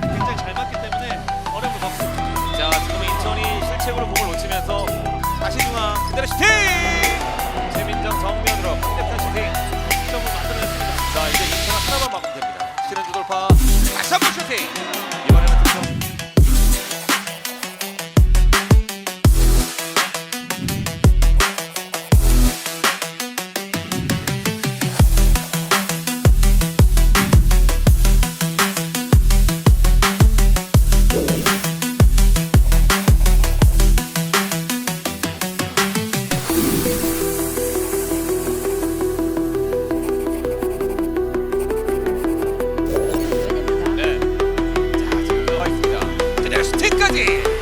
굉장히 잘 맞기 때문에 어려움을 겪고. 자 지금 인천이 실책으로 공을 놓치면서 다시 중앙 그대로 슈팅! 최민정 정면으로 상대편 슈팅 득점을 만들어냈습니다. 자 이제 인천 하나만 막으면 됩니다. 시즌 두 돌파 다시 한번 슈팅! 스틱까지